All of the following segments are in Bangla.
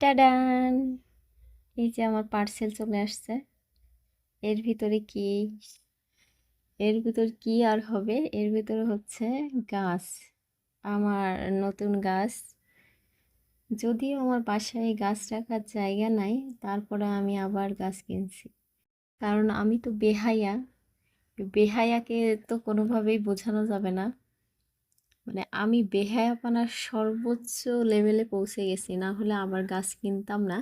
টাডান! এই যে আমার পার্সেল চলে আসছে। এর ভিতরে কি? এর ভিতর কি আর হবে? এর ভিতরে হচ্ছে গাছ। আমার নতুন গাছ। যদিও আমার বাসায় গাছ রাখার জায়গা নাই, তারপরে আমি আবার গাছ কিনছি। কারণ আমি তো বেহায়া। বেহায়াকে তো কোনোভাবেই বোঝানো যাবে না। মানে আমি বেহায়াপনার সর্বোচ্চ লেভেলে পৌঁছে গেছি, না হলে আবার গাছ কিনতাম না।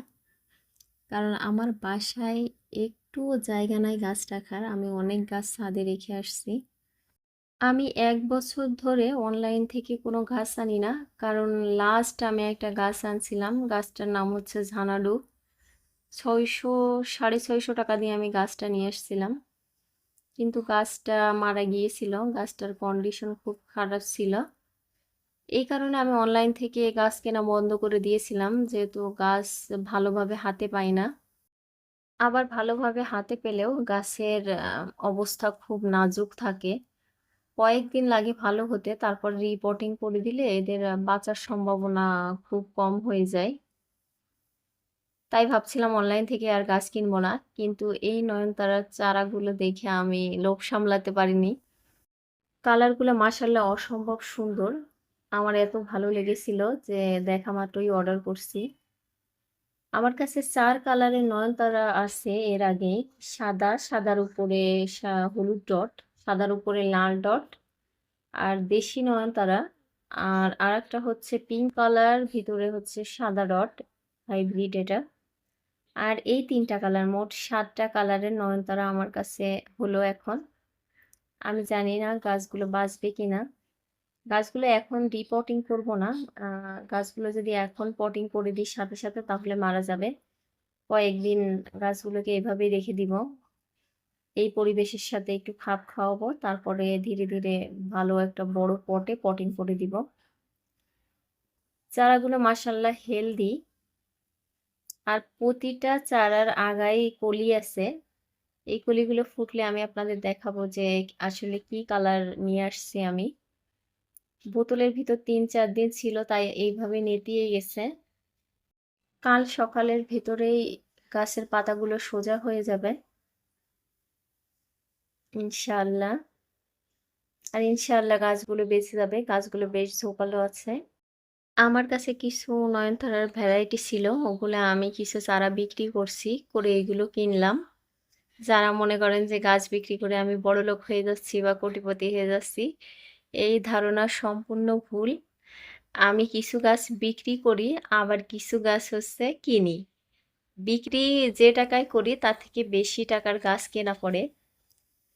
কারণ আমার বাসায় একটুও জায়গা নাই গাছ রাখার, আমি অনেক গাছ ছাদে রেখে আসছি। আমি এক বছর ধরে অনলাইন থেকে কোনো গাছ আনি না, কারণ লাস্ট আমি একটা গাছ আনছিলাম, গাছটার নাম হচ্ছে ঝানাডু ছয়শো, সাড়ে ছয়শো টাকা দিয়ে আমি গাছটা নিয়ে এসেছিলাম কিন্তু গাছটা মারা গিয়েছিল, গাছটার কন্ডিশন খুব খারাপ ছিল। এই কারণে আমি অনলাইন থেকে গাছ কেনা বন্ধ করে দিয়েছিলাম। যেহেতু গাছ ভালোভাবে হাতে পাই না। আবার ভালোভাবে হাতে পেলেও গাছের অবস্থা খুব নাজুক থাকে। কয়েকদিন লাগে ভালো হতে, তারপর রিপোর্টিং করে দিলে এদের বাঁচার সম্ভাবনা খুব কম হয়ে যায়। তাই ভাবছিলাম অনলাইন থেকে আর গাছ কিনবো না। কিন্তু এই নয়নতারার চারাগুলো দেখে আমি লোভ সামলাতে পারিনি। কালারগুলো মাসাল্লাহ অসম্ভব সুন্দর। আমার এত ভালো লেগেছিল যে দেখা মাত্রই অর্ডার করছি। আমার কাছে চার কালারের নয়নতারা আছে এর আগে। সাদা, সাদার উপরে হলুদ ডট সাদার উপরে লাল ডট আর দেশি নয়নতারা। আর আরেকটা হচ্ছে পিঙ্ক কালার ভিতরে হচ্ছে সাদা ডট হাইব্রিড এটা। আর এই তিনটা কালার, মোট সাতটা কালারের নয়নতারা আমার কাছে হলো এখন। আমি জানি না গাছগুলো বাঁচবে কিনা। গাছগুলো এখন রিপোর্টিং করব না। গাছগুলো যদি এখন পটিং করে দিই সাথে সাথে তাহলে মারা যাবে। কয়েকদিন গাছগুলোকে এভাবেই রেখে দিব। এই পরিবেশের সাথে একটু খাপ খাওয়াবো, তারপরে ধীরে ধীরে ভালো একটা বড় পটে পটিং করে দিব। চারাগুলো মাসাল্লাহ হেলদি আর প্রতিটা চারার আগায় কলি আছে। এই কলিগুলো ফুটলে আমি আপনাদের দেখাবো যে আসলে কি কালার নিয়ে আসছি আমি। বোতলের ভিতর তিন চার দিন ছিল, তাই এইভাবে নেতিয়ে গেছে। কাল সকালের ভেতরেই গাছের পাতাগুলো সোজা হয়ে যাবে। ইনশাআল্লাহ। আর ইনশাল্লাহ গাছগুলো বেঁচে যাবে, গাছগুলো বেশ ঝোপালো আছে। আমার কাছে কিছু নয়নতারার ভ্যারাইটি ছিল, ওগুলো আমি কিছু চারা বিক্রি করছি, করে এগুলো কিনলাম। যারা মনে করেন যে গাছ বিক্রি করে আমি বড়লোক হয়ে যাচ্ছি বা কোটিপতি হয়ে যাচ্ছি এই ধারণা সম্পূর্ণ ভুল। আমি কিছু গাছ বিক্রি করি, আবার কিছু গাছ হচ্ছে কিনি। বিক্রি যে টাকায় করি, তার থেকে বেশি টাকার গাছ কেনা পড়ে।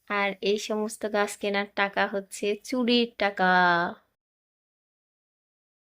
আর এই সমস্ত গাছ কেনার টাকা হচ্ছে চুরির টাকা।